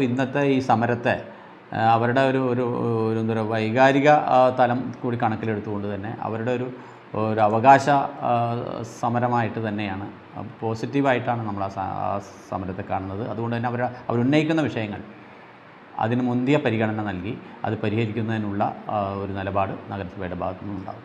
ഇന്നത്തെ ഈ സമരത്തെ അവരുടെ ഒരു ഒരു ഒരു എന്താ പറയുക വൈകാരിക തലം കൂടി കണക്കിലെടുത്തുകൊണ്ട് തന്നെ അവരുടെ ഒരു ഒരു അവകാശ സമരമായിട്ട് തന്നെയാണ് പോസിറ്റീവായിട്ടാണ് നമ്മൾ ആ സമരത്തെ കാണുന്നത്. അതുകൊണ്ട് തന്നെ അവർ അവരുന്നയിക്കുന്ന വിഷയങ്ങൾ അതിന് മുന്തിയ പരിഗണന നൽകി അത് പരിഹരിക്കുന്നതിനുള്ള ഒരു നിലപാട് നഗരസഭയുടെ ഭാഗത്തു നിന്നുണ്ടാകും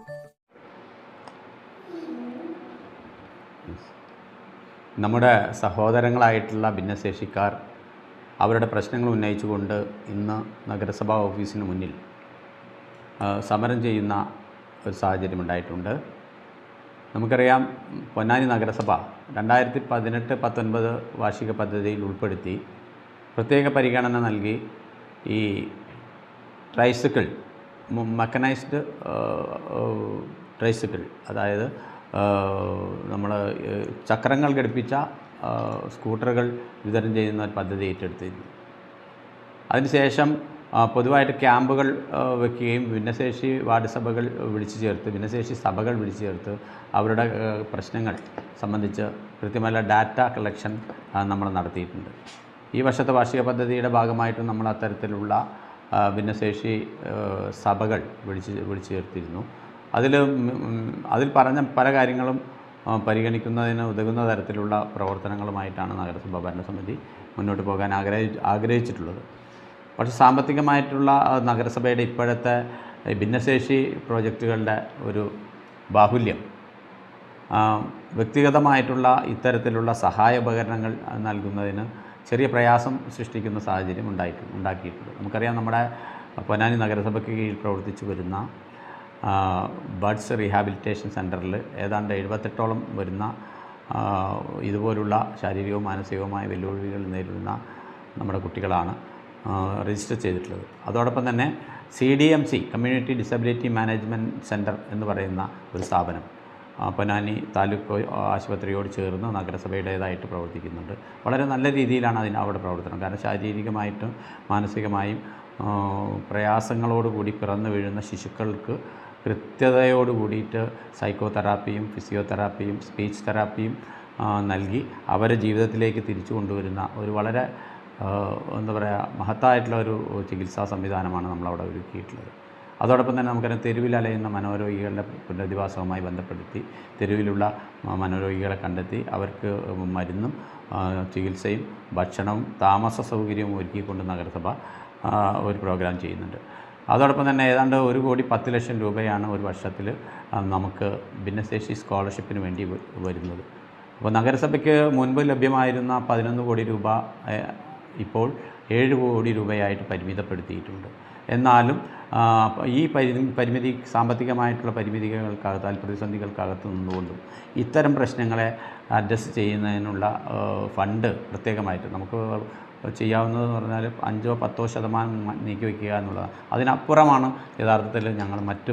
നമ്മുടെ സഹോദരങ്ങളായിട്ടുള്ള ഭിന്നശേഷിക്കാർ അവരുടെ പ്രശ്നങ്ങൾ ഉന്നയിച്ചുകൊണ്ട് ഇന്ന് നഗരസഭാ ഓഫീസിന് മുന്നിൽ സമരം ചെയ്യുന്ന ഒരു സാഹചര്യം ഉണ്ടായിട്ടുണ്ട്. നമുക്കറിയാം പൊന്നാനി നഗരസഭ രണ്ടായിരത്തി പതിനെട്ട് പത്തൊൻപത് വാർഷിക പദ്ധതിയിൽ ഉൾപ്പെടുത്തി പ്രത്യേക പരിഗണന നൽകി ഈ ട്രൈസിക്കിൾ മെക്കനൈസ്ഡ് ട്രൈസിക്കിൾ അതായത് നമ്മൾ ചക്രങ്ങൾ ഘടിപ്പിച്ച സ്കൂട്ടറുകൾ വിതരണം ചെയ്യുന്ന ഒരു പദ്ധതി ഏറ്റെടുത്തിരുന്നു. അതിനുശേഷം പൊതുവായിട്ട് ക്യാമ്പുകൾ വെക്കുകയും ഭിന്നശേഷി വാർഡ് സഭകൾ വിളിച്ചു ചേർത്ത് ഭിന്നശേഷി സഭകൾ വിളിച്ചു ചേർത്ത് അവരുടെ പ്രശ്നങ്ങൾ സംബന്ധിച്ച് കൃത്യമായ ഡാറ്റ കളക്ഷൻ നമ്മൾ നടത്തിയിട്ടുണ്ട്. ഈ വർഷത്തെ വാർഷിക പദ്ധതിയുടെ ഭാഗമായിട്ട് നമ്മൾ അത്തരത്തിലുള്ള ഭിന്നശേഷി സഭകൾ വിളിച്ച് വിളിച്ചു ചേർത്തിരുന്നു. അതിൽ അതിൽ പറഞ്ഞ പല കാര്യങ്ങളും പരിഗണിക്കുന്നതിന് ഉതകുന്ന തരത്തിലുള്ള പ്രവർത്തനങ്ങളുമായിട്ടാണ് നഗരസഭ ഭരണസമിതി മുന്നോട്ട് പോകാൻ ആഗ്രഹി ആഗ്രഹിച്ചിട്ടുള്ളത്. പക്ഷേ സാമ്പത്തികമായിട്ടുള്ള നഗരസഭയുടെ ഇപ്പോഴത്തെ ഭിന്നശേഷി പ്രോജക്റ്റുകളുടെ ഒരു ബാഹുല്യം വ്യക്തിഗതമായിട്ടുള്ള ഇത്തരത്തിലുള്ള സഹായ ഉപകരണങ്ങൾ നൽകുന്നതിന് ചെറിയ പ്രയാസം സൃഷ്ടിക്കുന്ന സാഹചര്യം ഉണ്ടായിട്ടുണ്ട് ഉണ്ടാക്കിയിട്ടുണ്ട്. നമുക്കറിയാം നമ്മുടെ പൊന്നാനി നഗരസഭയ്ക്ക് കീഴിൽ പ്രവർത്തിച്ചു വരുന്ന ആ, ബഡ്സ് റീഹാബിലിറ്റേഷൻ സെന്ററിൽ ഏതാണ്ട് എഴുപത്തെട്ടോളം വരുന്ന ഇതുപോലുള്ള ശാരീരികവും മാനസികവുമായ വെല്ലുവിളികൾ നേരിടുന്ന നമ്മുടെ കുട്ടികളാണ് രജിസ്റ്റർ ചെയ്തിട്ടുള്ളത്. അതോടൊപ്പം തന്നെ C D M C community disability management centre എന്ന് പറയുന്ന ഒരു സ്ഥാപനം പൊന്നാനി താലൂക്ക് ആശുപത്രിയോട് ചേർന്ന് നഗരസഭയുടേതായിട്ട് പ്രവർത്തിക്കുന്നുണ്ട്. വളരെ നല്ല രീതിയിലാണ് അതിന് അവിടെ പ്രവർത്തനം. കാരണം ശാരീരികമായിട്ടും മാനസികമായും പ്രയാസങ്ങളോടുകൂടി പിറന്നു വീഴുന്ന ശിശുക്കൾക്ക് കൃത്യതയോട് കൂടിയിട്ട് സൈക്കോ തെറാപ്പിയും ഫിസിയോതെറാപ്പിയും സ്പീച്ച് തെറാപ്പിയും നൽകി അവരെ ജീവിതത്തിലേക്ക് തിരിച്ചു കൊണ്ടുവരുന്ന ഒരു വളരെ എന്താ പറയുക മഹത്തായിട്ടുള്ള ഒരു ചികിത്സാ സംവിധാനമാണ് നമ്മളവിടെ ഒരുക്കിയിട്ടുള്ളത്. അതോടൊപ്പം തന്നെ നമുക്കറിയാം തെരുവിൽ അലയുന്ന മനോരോഗികളുടെ പുനരധിവാസവുമായി ബന്ധപ്പെടുത്തി തെരുവിലുള്ള മനോരോഗികളെ കണ്ടെത്തി അവർക്ക് മരുന്നും ചികിത്സയും ഭക്ഷണവും താമസ സൗകര്യവും ഒരുക്കിക്കൊണ്ട് നഗരസഭ ഒരു പ്രോഗ്രാം ചെയ്യുന്നുണ്ട്. അതോടൊപ്പം തന്നെ ഏതാണ്ട് ഒരു കോടി പത്ത് ലക്ഷം രൂപയാണ് ഒരു വർഷത്തിൽ നമുക്ക് ഭിന്നശേഷി സ്കോളർഷിപ്പിന് വേണ്ടി വരുന്നത്. അപ്പോൾ നഗരസഭയ്ക്ക് മുൻപ് ലഭ്യമായിരുന്ന പതിനൊന്ന് കോടി രൂപ ഇപ്പോൾ ഏഴ് കോടി രൂപയായിട്ട് പരിമിതപ്പെടുത്തിയിട്ടുണ്ട്. എന്നാലും ഈ പരി പരിമിതി സാമ്പത്തികമായിട്ടുള്ള പരിമിതികൾക്കകത്ത് അല്ലെങ്കിൽ പ്രതിസന്ധികൾക്കകത്ത് നിന്നുകൊണ്ടും ഇത്തരം പ്രശ്നങ്ങളെ അഡ്രസ്സ് ചെയ്യുന്നതിനുള്ള ഫണ്ട് പ്രത്യേകമായിട്ട് നമുക്ക് ചെയ്യാവുന്നതെന്ന് പറഞ്ഞാൽ അഞ്ചോ പത്തോ ശതമാനം നീക്കി വയ്ക്കുക എന്നുള്ളതാണ്. അതിനപ്പുറമാണ് യഥാർത്ഥത്തിൽ ഞങ്ങൾ മറ്റ്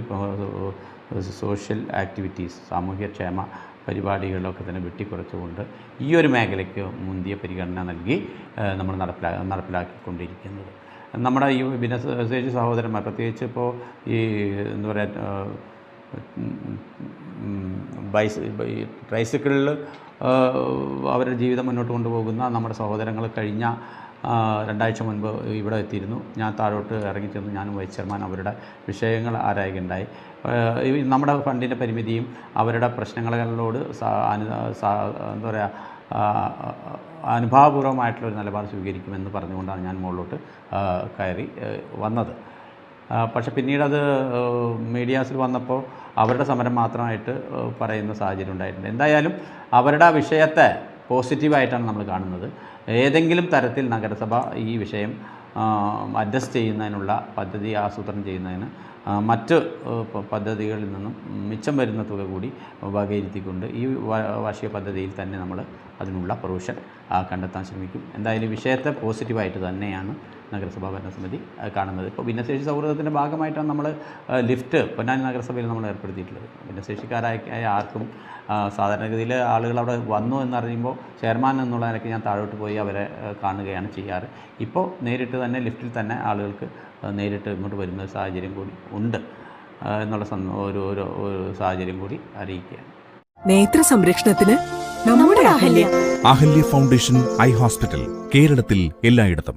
സോഷ്യൽ ആക്ടിവിറ്റീസ് സാമൂഹ്യക്ഷേമ പരിപാടികളിലൊക്കെ തന്നെ വെട്ടിക്കുറച്ചുകൊണ്ട് ഈ ഒരു മേഖലയ്ക്ക് മുന്തിയ പരിഗണന നൽകി നമ്മൾ നടപ്പിലാ നടപ്പിലാക്കിക്കൊണ്ടിരിക്കുന്നത്. നമ്മുടെ ഈ ഭിന്നശേഷി സഹോദരന്മാർ പ്രത്യേകിച്ച് ഇപ്പോൾ ഈ എന്താ പറയുക ബൈസ് ട്രൈസിക്കിളിൽ അവരുടെ ജീവിതം മുന്നോട്ട് കൊണ്ടുപോകുന്ന നമ്മുടെ സഹോദരങ്ങൾ കഴിഞ്ഞ രണ്ടാഴ്ച മുൻപ് ഇവിടെ എത്തിയിരുന്നു. ഞാൻ താഴോട്ട് ഇറങ്ങിച്ചെന്ന് ഞാനും വൈസ് ചെയർമാൻ അവരുടെ വിഷയങ്ങൾ ആരായുകയുണ്ടായി. നമ്മുടെ ഫണ്ടിന്റെ പരിമിതിയും അവരുടെ പ്രശ്നങ്ങളോട് എന്താ പറയുക അനുഭാവപൂർവമായിട്ടുള്ള ഒരു നിലപാട് സ്വീകരിക്കുമെന്ന് പറഞ്ഞുകൊണ്ടാണ് ഞാൻ മുകളിലോട്ട് കയറി വന്നത്. പക്ഷെ പിന്നീട് അത് മീഡിയാസിൽ വന്നപ്പോൾ അവരുടെ സമരം മാത്രമായിട്ട് പറയുന്ന സാഹചര്യം ഉണ്ടായിട്ടുണ്ട്. എന്തായാലും അവരുടെ ആ വിഷയത്തെ പോസിറ്റീവായിട്ടാണ് നമ്മൾ കാണുന്നത്. ഏതെങ്കിലും തരത്തിൽ നഗരസഭ ഈ വിഷയം അഡ്ജസ്റ്റ് ചെയ്യുന്നതിനുള്ള പദ്ധതി ആസൂത്രണം ചെയ്യുന്നതിന് മറ്റ് പദ്ധതികളിൽ നിന്നും മിച്ചം വരുന്ന തുക കൂടി വകയിരുത്തിക്കൊണ്ട് ഈ വാർഷിക പദ്ധതിയിൽ തന്നെ നമ്മൾ അതിനുള്ള പ്രൊവിഷൻ കണ്ടെത്താൻ ശ്രമിക്കും. എന്തായാലും വിഷയത്തെ പോസിറ്റീവായിട്ട് തന്നെയാണ് നഗരസഭാ ഭരണസമിതി കാണുന്നത്. ഇപ്പോൾ ഭിന്നശേഷി സൗഹൃദത്തിന്റെ ഭാഗമായിട്ടാണ് നമ്മൾ ലിഫ്റ്റ് പൊന്നാനി നഗരസഭയിൽ നമ്മൾ ഏർപ്പെടുത്തിയിട്ടുള്ളത്. ഭിന്നശേഷിക്കാരായ ആർക്കും സാധാരണഗതിയിൽ ആളുകൾ അവിടെ വന്നു എന്നറിയുമ്പോൾ ചെയർമാൻ എന്നുള്ള നിലയ്ക്ക് ഞാൻ താഴോട്ട് പോയി അവരെ കാണുകയാണ് ചെയ്യാറ്. ഇപ്പോൾ നേരിട്ട് തന്നെ ലിഫ്റ്റിൽ തന്നെ ആളുകൾക്ക് നേരിട്ട് ഇങ്ങോട്ട് വരുന്ന ഒരു സാഹചര്യം കൂടി ഉണ്ട് എന്നുള്ള ഒരു ഒരു ഒരു സാഹചര്യം കൂടി അറിയിക്കുകയാണ്. നേത്ര സംരക്ഷണത്തിന് നമ്മുടെ Ahalya. Ahalya foundation eye hospital കേരളത്തിൽ എല്ലായിടത്തും.